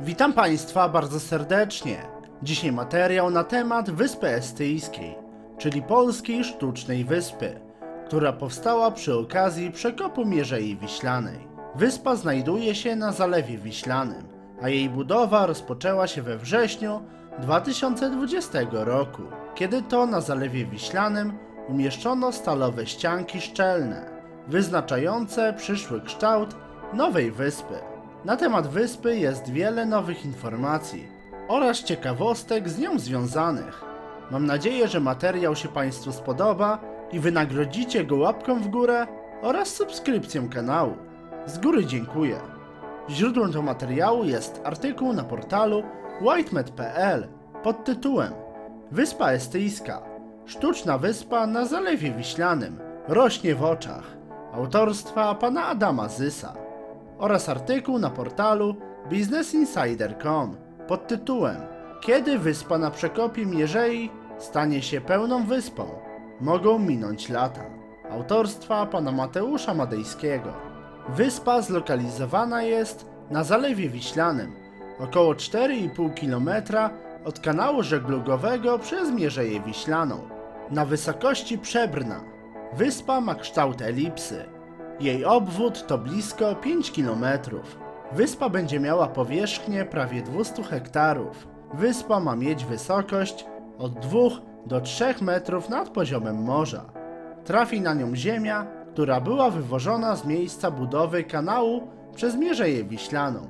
Witam Państwa bardzo serdecznie. Dzisiaj materiał na temat Wyspy Estyjskiej, czyli polskiej sztucznej wyspy, która powstała przy okazji przekopu Mierzei Wiślanej. Wyspa znajduje się na Zalewie Wiślanym, a jej budowa rozpoczęła się we wrześniu 2020 roku, kiedy to na Zalewie Wiślanym umieszczono stalowe ścianki szczelne, wyznaczające przyszły kształt nowej wyspy. Na temat wyspy jest wiele nowych informacji oraz ciekawostek z nią związanych. Mam nadzieję, że materiał się Państwu spodoba i wynagrodzicie go łapką w górę oraz subskrypcją kanału. Z góry dziękuję. Źródłem do materiału jest artykuł na portalu whitemed.pl pod tytułem Wyspa Estyjska. Sztuczna wyspa na Zalewie Wiślanym rośnie w oczach. Autorstwa pana Adama Zysa oraz artykuł na portalu businessinsider.com pod tytułem Kiedy wyspa na przekopie Mierzei stanie się pełną wyspą? Mogą minąć lata. Autorstwa pana Mateusza Madejskiego. Wyspa zlokalizowana jest na Zalewie Wiślanym, około 4,5 km od kanału żeglugowego przez Mierzeję Wiślaną, na wysokości Przebrna. Wyspa ma kształt elipsy. Jej obwód to blisko 5 km. Wyspa będzie miała powierzchnię prawie 200 hektarów. Wyspa ma mieć wysokość od 2 do 3 metrów nad poziomem morza. Trafi na nią ziemia, która była wywożona z miejsca budowy kanału przez Mierzeję Wiślaną.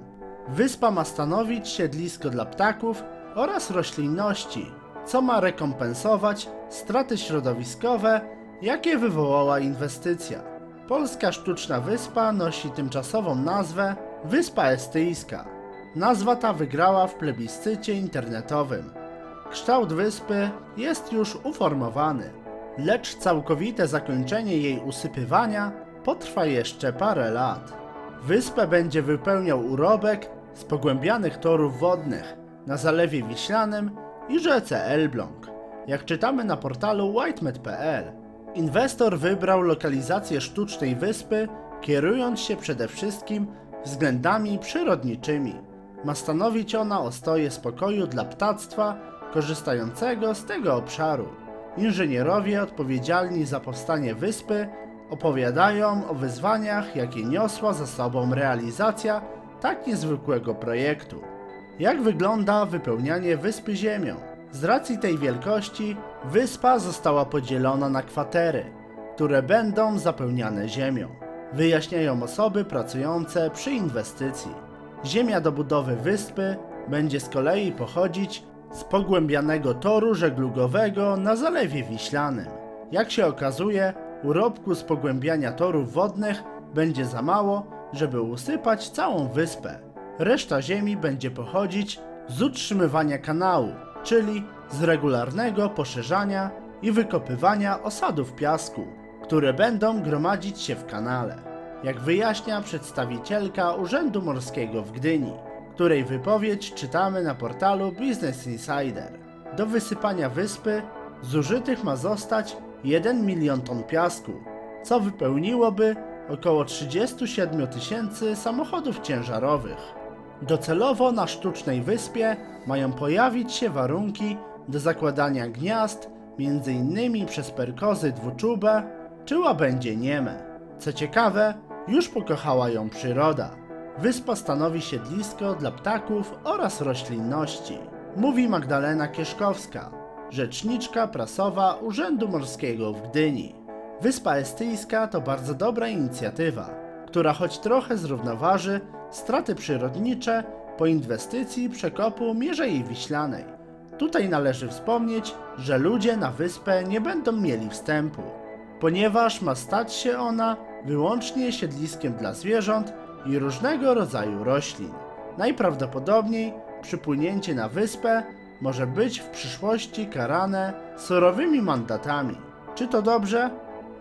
Wyspa ma stanowić siedlisko dla ptaków oraz roślinności, co ma rekompensować straty środowiskowe, jakie wywołała inwestycja. Polska sztuczna wyspa nosi tymczasową nazwę Wyspa Estyjska. Nazwa ta wygrała w plebiscycie internetowym. Kształt wyspy jest już uformowany, lecz całkowite zakończenie jej usypywania potrwa jeszcze parę lat. Wyspę będzie wypełniał urobek z pogłębianych torów wodnych na Zalewie Wiślanym i rzece Elbląg, jak czytamy na portalu whitemed.pl. Inwestor wybrał lokalizację sztucznej wyspy, kierując się przede wszystkim względami przyrodniczymi. Ma stanowić ona ostoję spokoju dla ptactwa korzystającego z tego obszaru. Inżynierowie odpowiedzialni za powstanie wyspy opowiadają o wyzwaniach, jakie niosła za sobą realizacja tak niezwykłego projektu. Jak wygląda wypełnianie wyspy ziemią? Z racji tej wielkości, wyspa została podzielona na kwatery, które będą zapełniane ziemią. Wyjaśniają osoby pracujące przy inwestycji. Ziemia do budowy wyspy będzie z kolei pochodzić z pogłębianego toru żeglugowego na Zalewie Wiślanym. Jak się okazuje, urobku z pogłębiania torów wodnych będzie za mało, żeby usypać całą wyspę. Reszta ziemi będzie pochodzić z utrzymywania kanału, czyli z regularnego poszerzania i wykopywania osadów piasku, które będą gromadzić się w kanale. Jak wyjaśnia przedstawicielka Urzędu Morskiego w Gdyni, której wypowiedź czytamy na portalu Business Insider. Do wysypania wyspy zużytych ma zostać 1 milion ton piasku, co wypełniłoby około 37 tysięcy samochodów ciężarowych. Docelowo na sztucznej wyspie mają pojawić się warunki do zakładania gniazd, m.in. przez perkozy dwuczubę czy łabędzie nieme. Co ciekawe, już pokochała ją przyroda. Wyspa stanowi siedlisko dla ptaków oraz roślinności, mówi Magdalena Kieszkowska, rzeczniczka prasowa Urzędu Morskiego w Gdyni. Wyspa Estyjska to bardzo dobra inicjatywa, która choć trochę zrównoważy straty przyrodnicze po inwestycji przekopu Mierzei Wiślanej. Tutaj należy wspomnieć, że ludzie na wyspę nie będą mieli wstępu, ponieważ ma stać się ona wyłącznie siedliskiem dla zwierząt i różnego rodzaju roślin. Najprawdopodobniej przypłynięcie na wyspę może być w przyszłości karane surowymi mandatami. Czy to dobrze?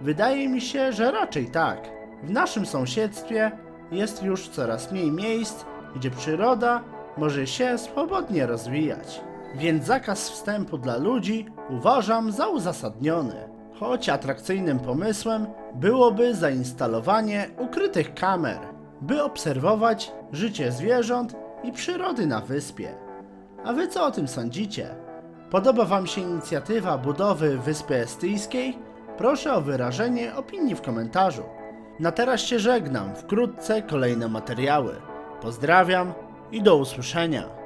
Wydaje mi się, że raczej tak. W naszym sąsiedztwie jest już coraz mniej miejsc, gdzie przyroda może się swobodnie rozwijać. Więc zakaz wstępu dla ludzi uważam za uzasadniony. Choć atrakcyjnym pomysłem byłoby zainstalowanie ukrytych kamer, by obserwować życie zwierząt i przyrody na wyspie. A wy co o tym sądzicie? Podoba Wam się inicjatywa budowy Wyspy Estyjskiej? Proszę o wyrażenie opinii w komentarzu. Na teraz się żegnam, wkrótce kolejne materiały. Pozdrawiam i do usłyszenia.